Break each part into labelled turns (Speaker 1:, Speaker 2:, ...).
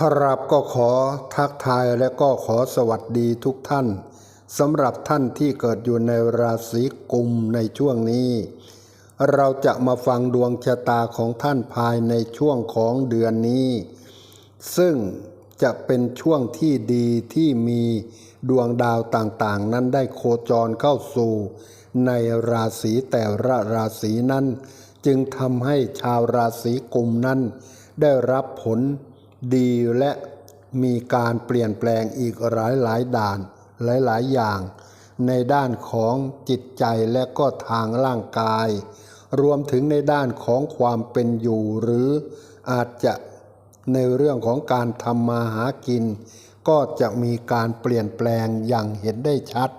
Speaker 1: ครับก็ขอทักทายและก็ขอสวัสดีทุกท่านสำหรับท่านที่เกิดอยู่ในราศีกุมในช่วงนี้ เราจะมาฟังดวงชะตาของท่านภายในช่วงของเดือนนี้ ซึ่งจะเป็นช่วงที่ดีที่มีดวงดาวต่างๆ นั้นได้โคจรเข้าสู่ ในราศีแต่ละราศีนั้น จึงทำให้ชาวราศีกุมนั้น ได้รับผล ดีและมีการเปลี่ยนแปลงอีกหลายหลายด่านหลายๆอย่าง ในด้านของจิตใจและก็ทางร่างกาย รวมถึงในด้านของความเป็นอยู่หรืออาจจะในเรื่องของการทำมาหากิน ก็จะมีการเปลี่ยนแปลงอย่างเห็นได้ชัด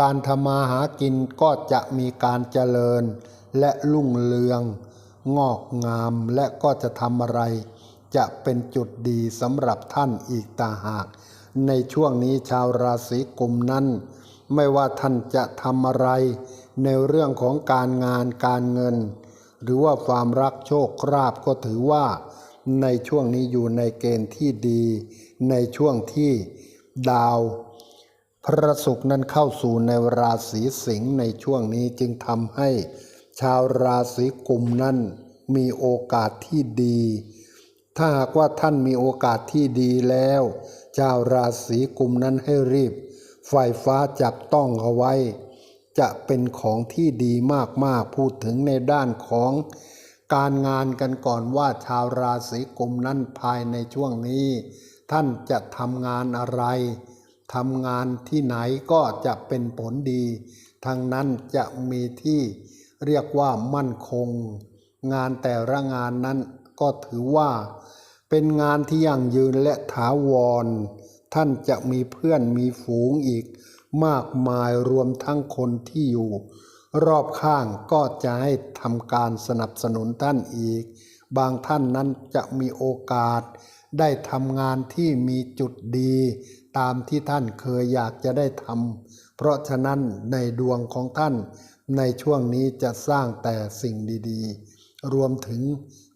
Speaker 1: การทำมาหากินก็จะมีการเจริญและรุ่งเรือง งอกงามและก็จะทำอะไร จะเป็นจุดดีสำหรับท่านอีกต่างหาก ในช่วงนี้ชาวราศีกุมนั้น ไม่ว่าท่านจะทำอะไร ในเรื่องของการงานการเงิน หรือว่าความรักโชคราบก็ถือว่า ในช่วงนี้อยู่ในเกณฑ์ที่ดี ในช่วงที่ดาว พระศุกร์นั้นเข้าสู่ในราศีสิงห์ในช่วงนี้จึงทำให้ ชาวราศีกุมนั้นมีโอกาสที่ดี ถ้าหากว่าท่านมีโอกาสที่ดีแล้วชาวราศีกุมนั้นให้รีบ ไฟฟ้าจับต้องเอาไว้ จะเป็นของที่ดีมากๆ พูดถึงในด้านของการงานกันก่อนว่าชาวราศีกุมนั้นภายในช่วงนี้ ท่านจะทำงานอะไรทำงานที่ไหนก็จะเป็นผลดีทั้งนั้นจะมีที่เรียกว่ามั่นคง งานแต่ละงานนั้น ก็ถือว่า เป็นงานที่ยั่งยืนและถาวร ท่านจะมีเพื่อนมีฝูงอีก มากมายรวมทั้งคนที่อยู่ รอบข้างก็จะให้ทำการสนับสนุนท่านอีก บางท่านนั้นจะมีโอกาส ได้ทำงานที่มีจุดดี ตามที่ท่านเคยอยากจะได้ทำเพราะฉะนั้นในดวงของท่านในช่วงนี้จะสร้างแต่สิ่งดีๆ รวมถึง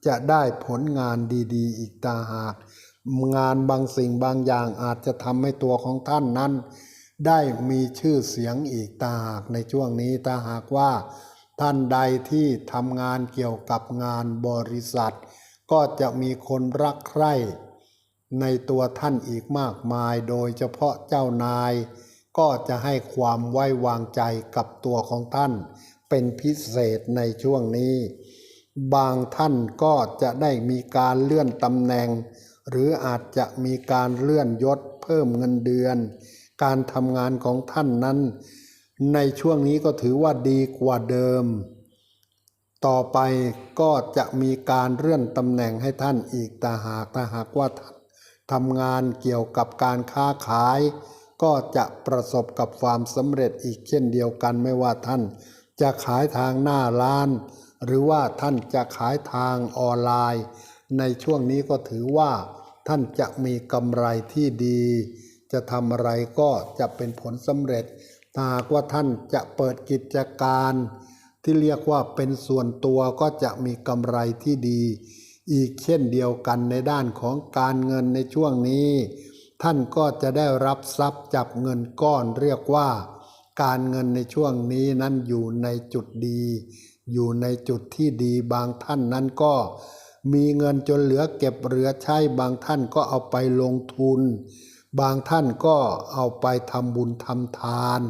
Speaker 1: จะได้ผลงานดีๆ อีกตาหากงานบางสิ่งบางอย่างอาจจะทำให้ตัวของท่านนั้น ได้มีชื่อเสียงอีกตาหากในช่วงนี้ถ้าหากว่าท่านใดที่ทำงานเกี่ยวกับงานบริษัท ก็จะมีคนรักใคร่ในตัวท่านอีกมากมายโดยเฉพาะเจ้านาย ก็จะให้ความไว้วางใจกับตัวของท่าน เป็นพิเศษในช่วงนี้ บางท่านก็จะได้มีการเลื่อนตำแหน่ง หรืออาจจะมีการเลื่อนยศเพิ่มเงินเดือน การทำงานของท่านนั้น ในช่วงนี้ก็ถือว่าดีกว่าเดิม ต่อไปก็จะมีการเลื่อนตำแหน่งให้ท่านอีกแต่หากถ้าหากว่าท่านทำงานเกี่ยวกับการค้าขาย ก็จะประสบกับความสำเร็จอีกเช่นเดียวกันไม่ว่าท่าน จะขายทางหน้าร้าน หรือว่าท่านจะขายทางออนไลน์ ในช่วงนี้ก็ถือว่าท่านจะมีกำไรที่ดี จะทำอะไรก็จะเป็นผลสำเร็จถ้าหากว่าท่านจะเปิดกิจการ ที่เรียกว่าเป็นส่วนตัวก็จะมีกำไรที่ดี อีกเช่นเดียวกันในด้านของการเงินในช่วงนี้ ท่านก็จะได้รับทรัพย์จับเงินก้อนเรียกว่า การเงินในช่วงนี้นั้นอยู่ในจุดดี อยู่ในจุดที่ดีบางท่านนั้นก็ มีเงินจนเหลือเก็บเหลือใช้บางท่านก็เอาไปลงทุน บางท่านก็เอาไปทำบุญทำทาน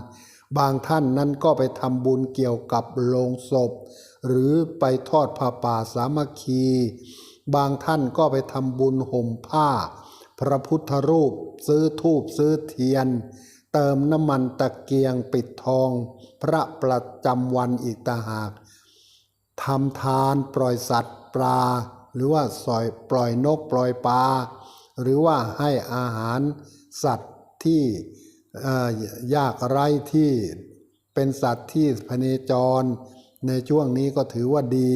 Speaker 1: บางท่านนั้นก็ไปทำบุญเกี่ยวกับโลงศพ หรือไปทอดผ้าป่าสามัคคี บางท่านก็ไปทำบุญห่มผ้า พระพุทธรูปซื้อทูบซื้อเทียน เติมน้ำมันตะเกียงปิดทอง พระประจำวันอีกตาหากทำทานปล่อยสัตว์ปลา หรือว่าสอยปล่อยนกปล่อยปลา หรือว่าให้อาหารสัตว์ที่ยากไร้ที่เป็นสัตว์ที่พเนจร ในช่วงนี้ก็ถือว่าดี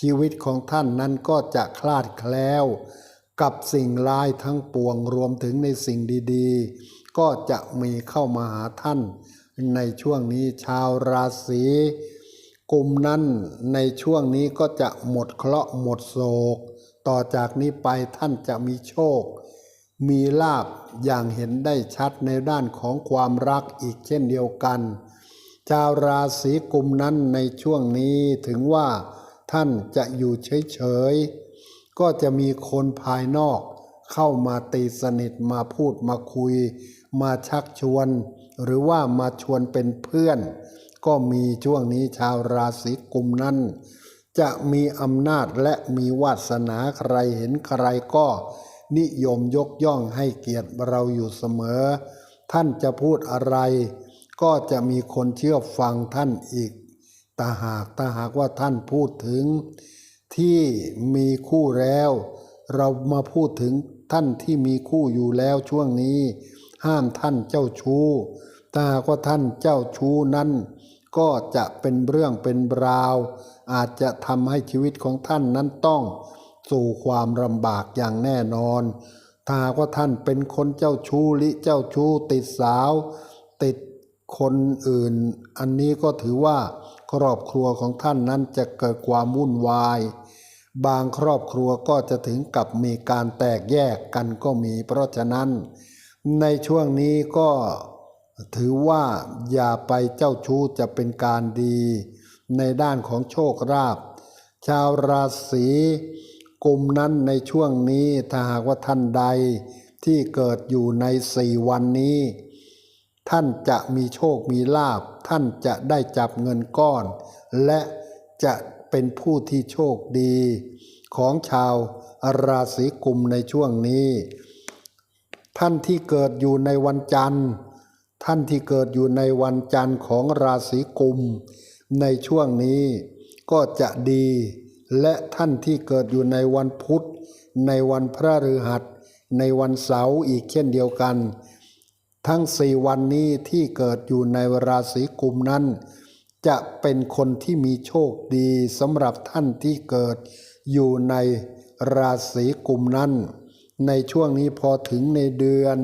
Speaker 1: ชีวิตของท่านนั้นก็จะคลาดแคล้ว กับสิ่งร้ายทั้งปวงรวมถึงในสิ่งดี ๆ ก็จะมีเข้ามาหาท่าน ในช่วงนี้ชาวราศีกลุ่มนั้นในช่วงนี้ก็จะหมดเคราะห์หมดโศก ต่อจากนี้ไปท่านจะมีโชค มีลาบอย่างเห็นได้ชัดในด้านของความรักอีกเช่นเดียวกัน ชาวราศีกุมนั้นในช่วงนี้ถึงว่าท่านจะอยู่เฉยๆ ก็จะมีคนภายนอกเข้ามาตีสนิทมาพูดมาคุย มาชักชวน หรือว่ามาชวนเป็นเพื่อน ก็มีช่วงนี้ชาวราศีกุมนั้น จะมีอำนาจและมีวาสนาใครเห็นใครก็ นิยมยกย่องให้เกียรติเราอยู่เสมอ ท่านจะพูดอะไร ก็จะมีคนเชื่อฟังท่านอีกตาหากตาหากว่าท่านพูดถึง ที่มีคู่แล้ว เรามาพูดถึงท่านที่มีคู่อยู่แล้วช่วงนี้ ห้ามท่านเจ้าชู้ถ้าหากว่าท่านเจ้าชู้นั้น ก็จะเป็นเรื่องเป็นราว อาจจะทำให้ชีวิตของท่านนั้นต้อง สู่ความลำบากอย่างแน่นอน ถ้าหากว่าท่านเป็นคนเจ้าชู้ลิเจ้าชู้ติดสาว ติดคนอื่น อันนี้ก็ถือว่าครอบครัวของท่านนั้นจะเกิดความวุ่นวาย บางครอบครัวก็จะถึงกับมีการแตกแยกกันก็มี เพราะฉะนั้น ในช่วงนี้ก็ถือว่าอย่าไปเจ้าชู้จะเป็นการดี ในด้านของโชคราภชาวราศีกุมนั้นในช่วงนี้ถ้าหากว่าท่านใดที่เกิดอยู่ในสี่วันนี้ ท่านจะมีโชคมีลาภท่านจะได้จับเงินก้อน และจะเป็นผู้ที่โชคดี ของชาวราศีกุมในช่วงนี้ ท่านที่เกิดอยู่ในวันจันทร์ ท่านที่เกิดอยู่ในวันจันทร์ของราศีกุม ในช่วงนี้ก็จะดี และท่านที่เกิดอยู่ในวันพุธ ในวันพระฤหัส ในวันเสาร์อีกเช่นเดียวกัน ทั้งสี่วันนี้ที่เกิดอยู่ในราศีกุมนั้น จะเป็นคนที่มีโชคดีสำหรับท่านที่เกิดอยู่ในราศีกุมนั้น ในช่วงนี้พอถึงในเดือน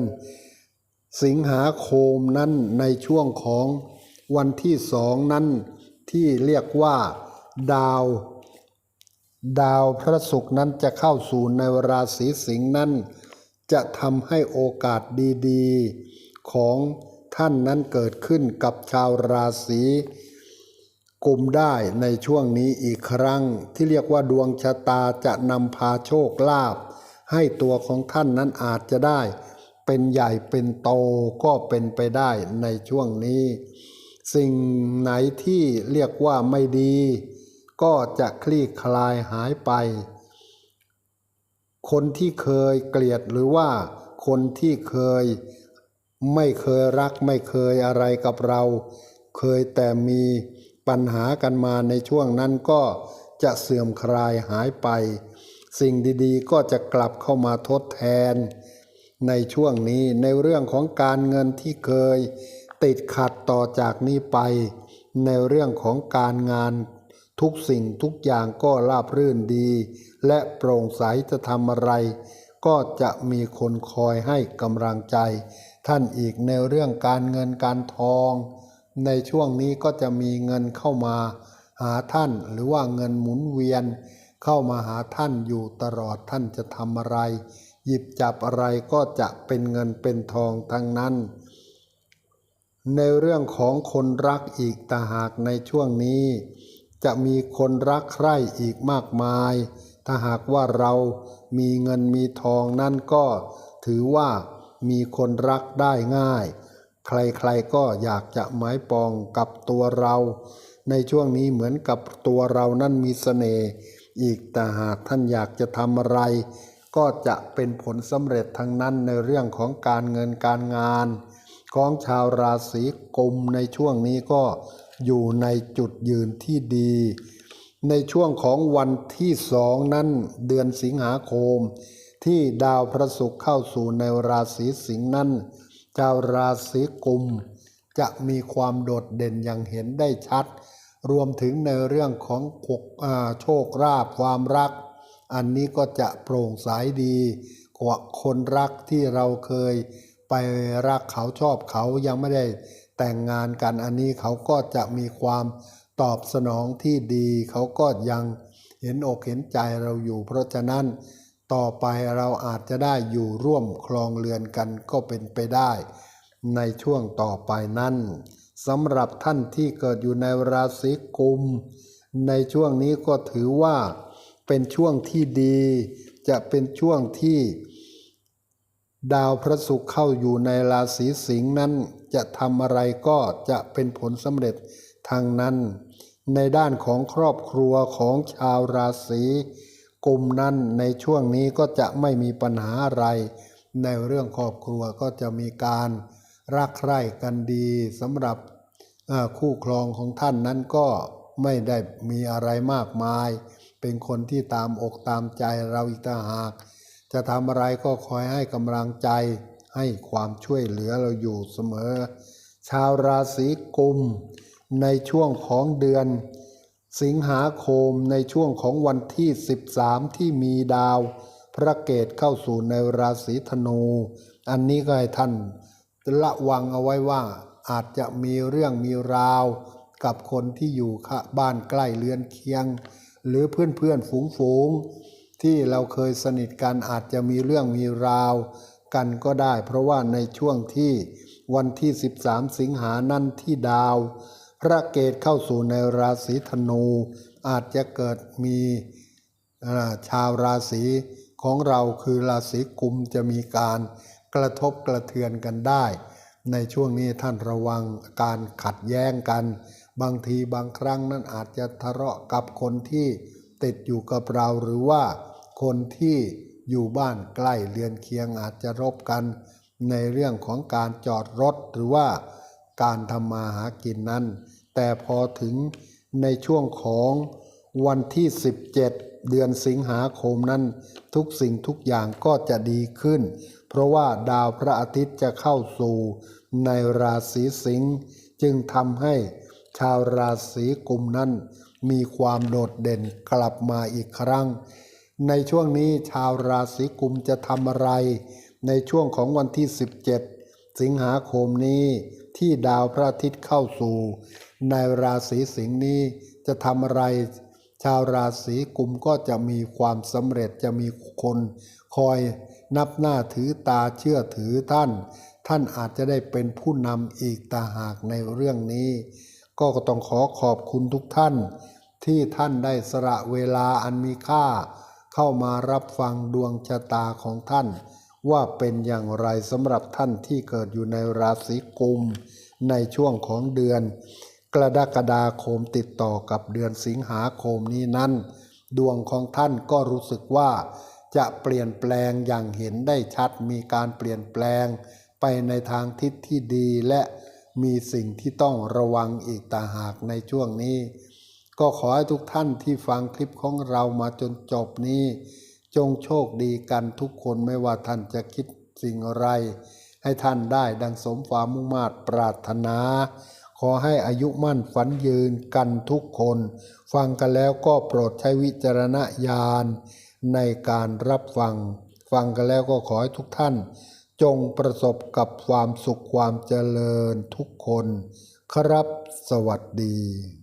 Speaker 1: สิงหาคมนั้นในช่วงของวันที่สองนั้นที่เรียกว่าดาว ดาวพระศุกร์นั้นจะเข้าสู่ในราศีสิงห์นั้น จะทำให้โอกาสดีๆ ของท่านนั้นเกิดขึ้นกับชาวราศีกุมได้ในช่วงนี้อีกครั้งที่เรียกว่าดวงชะตาจะนำพาโชคลาภ ให้ตัวของท่านนั้นอาจจะได้ เป็นใหญ่เป็นโตก็เป็นไปได้ในช่วงนี้ สิ่งไหนที่เรียกว่าไม่ดี ก็จะคลี่คลายหายไป คนที่เคยเกลียดหรือว่าคนที่เคยไม่เคยรักไม่เคยอะไรกับเรา เคยแต่มีปัญหากันมาในช่วงนั้นก็จะเสื่อมคลายหายไป สิ่งดีๆ ก็จะกลับเข้ามาทดแทน ในช่วงนี้ในเรื่องของการเงินที่เคย ติดขัดต่อจากนี้ไป ในเรื่องของการงานทุกสิ่งทุกอย่างก็ราบรื่นดี และโปร่งใสจะทำอะไร ก็จะมีคนคอยให้กำลังใจ ท่านอีกในเรื่องการเงินการทอง ในช่วงนี้ก็จะมีเงินเข้ามา หาท่านหรือว่าเงินหมุนเวียน เข้ามาหาท่านอยู่ตลอดท่านจะทำอะไร หยิบจับอะไรก็จะเป็นเงินเป็นทองทั้งนั้น ในเรื่องของคนรักอีกตาหากในช่วงนี้ จะมีคนรักใคร่อีกมากมาย ถ้าหากว่าเรามีเงินมีทองนั่นก็ถือว่ามีคนรักได้ง่าย ใครๆก็อยากจะหมายปองกับตัวเรา ในช่วงนี้เหมือนกับตัวเรานั้นมีเสน่ห์ อีกแต่หากท่านอยากจะทำอะไร ก็จะเป็นผลสำเร็จทั้งนั้นในเรื่องของการเงินการงาน ของชาวราศีกุมในช่วงนี้ก็อยู่ในจุดยืนที่ดี ในช่วงของวันที่สองนั้นเดือนสิงหาคม ที่ดาวพระศุกร์เข้าสู่ในราศีสิงห์นั้นชาวราศีกุมจะมีความโดดเด่นอย่างเห็นได้ชัด รวมถึงในเรื่องของโชคราภความรัก อันนี้ก็จะโปร่งใสดีกว่าคนรักที่เราเคยไปรักเขาชอบเขายังไม่ได้แต่งงานกันอันนี้เขาก็จะมีความตอบสนองที่ดี เขาก็ยังเห็นอกเห็นใจเราอยู่ เพราะฉะนั้นต่อไปเราอาจจะได้อยู่ร่วมครองเรือนกันก็เป็นไปได้ ในช่วงต่อไปนั้น สำหรับท่านที่เกิดอยู่ในราศีกุม ในช่วงนี้ก็ถือว่าเป็นช่วงที่ดี จะเป็นช่วงที่ ดาวพระศุกร์เข้าอยู่ในราศีสิงห์นั้น จะทำอะไรก็จะเป็นผลสำเร็จทางนั้น ในด้านของครอบครัวของชาวราศีกุมนั้นในช่วงนี้ก็จะไม่มีปัญหาอะไร ในเรื่องครอบครัวก็จะมีการ รักใคร่กันดีสำหรับคู่ครองของท่านนั้นก็ไม่ได้มีอะไรมากมาย เป็นคนที่ตามอกตามใจเราอีกต่างหาก จะทำอะไรก็คอยให้กำลังใจให้ความช่วยเหลือเราอยู่เสมอ ชาวราศีกุม ในช่วงของเดือน สิงหาคมในช่วงของวันที่ 13 ที่มีดาว พระเกตเข้าสู่ในราศีธนู อันนี้ก็ให้ท่าน ระวังเอาไว้ว่าอาจจะมีเรื่องมีราว กับคนที่อยู่ข้าบ้านใกล้เรือนเคียง หรือเพื่อนเพื่อนฝูงฝูงที่เราเคยสนิทกันอาจจะมีเรื่องมีราว กันก็ได้ เพราะว่าในช่วงที่วันที่ 13 สิงหานั้นที่ดาว พระเกตเข้าสู่ในราศีธนู อาจจะเกิดมีชาวราศีของเราคือราศีกุมจะมีการ กระทบกระเทือนกันได้ ในช่วงนี้ท่านระวังการขัดแย้งกัน บางทีบางครั้งนั้นอาจจะทะเลาะกับคนที่ติดอยู่กับเราหรือว่าคนที่อยู่บ้านใกล้เรือนเคียงอาจจะรบกัน ในเรื่องของการจอดรถหรือว่าการทำมาหากินนั้น แต่พอถึงในช่วงของวันที่ 17 เดือนสิงหาคมนั้น ทุกสิ่งทุกอย่างก็จะดีขึ้น เพราะว่าดาวพระอาทิตย์จะเข้าสู่ในราศีสิงห์จึงทำให้ชาวราศีกุมนั้น มีความโดดเด่นกลับมาอีกครั้ง ในช่วงนี้ชาวราศีกุมจะทำอะไร ในช่วงของวันที่ 17 สิงหาคมนี้ที่ดาวพระอาทิตย์เข้าสู่ ในราศีสิงห์นี้จะทำอะไร ชาวราศีกุมก็จะมีความสำเร็จจะมีคน คอยนับหน้าถือตาเชื่อถือท่าน ท่านอาจจะได้เป็นผู้นำอีกตาหากในเรื่องนี้ ก็ต้องขอขอบคุณทุกท่าน ที่ท่านได้สละเวลาอันมีค่า เข้ามารับฟังดวงชะตาของท่าน ว่าเป็นอย่างไรสำหรับท่านที่เกิดอยู่ในราศีกุม ในช่วงของเดือน กรกฎาคมติดต่อกับเดือนสิงหาคมนี้นั้น ดวงของท่านก็รู้สึกว่า จะเปลี่ยนแปลงอย่างเห็นได้ชัดมีการเปลี่ยนแปลงไปในทางทิศที่ดีและมีสิ่งที่ต้องระวังอีกต่างหากในช่วงนี้ ก็ขอให้ทุกท่านที่ฟังคลิปของเรามาจนจบนี้ จงโชคดีกันทุกคนไม่ว่าท่านจะคิดสิ่งอะไร ให้ท่านได้ดังสมความมุ่งมา่ปรารถนา ขอให้อายุมั่นฝันยืนกันทุกคน ฟังกันแล้วก็โปรดใช้วิจารณญาณ ในการรับฟัง ฟังกันแล้วก็ขอให้ทุกท่าน จงประสบกับความสุขความเจริญทุกคน ครับสวัสดี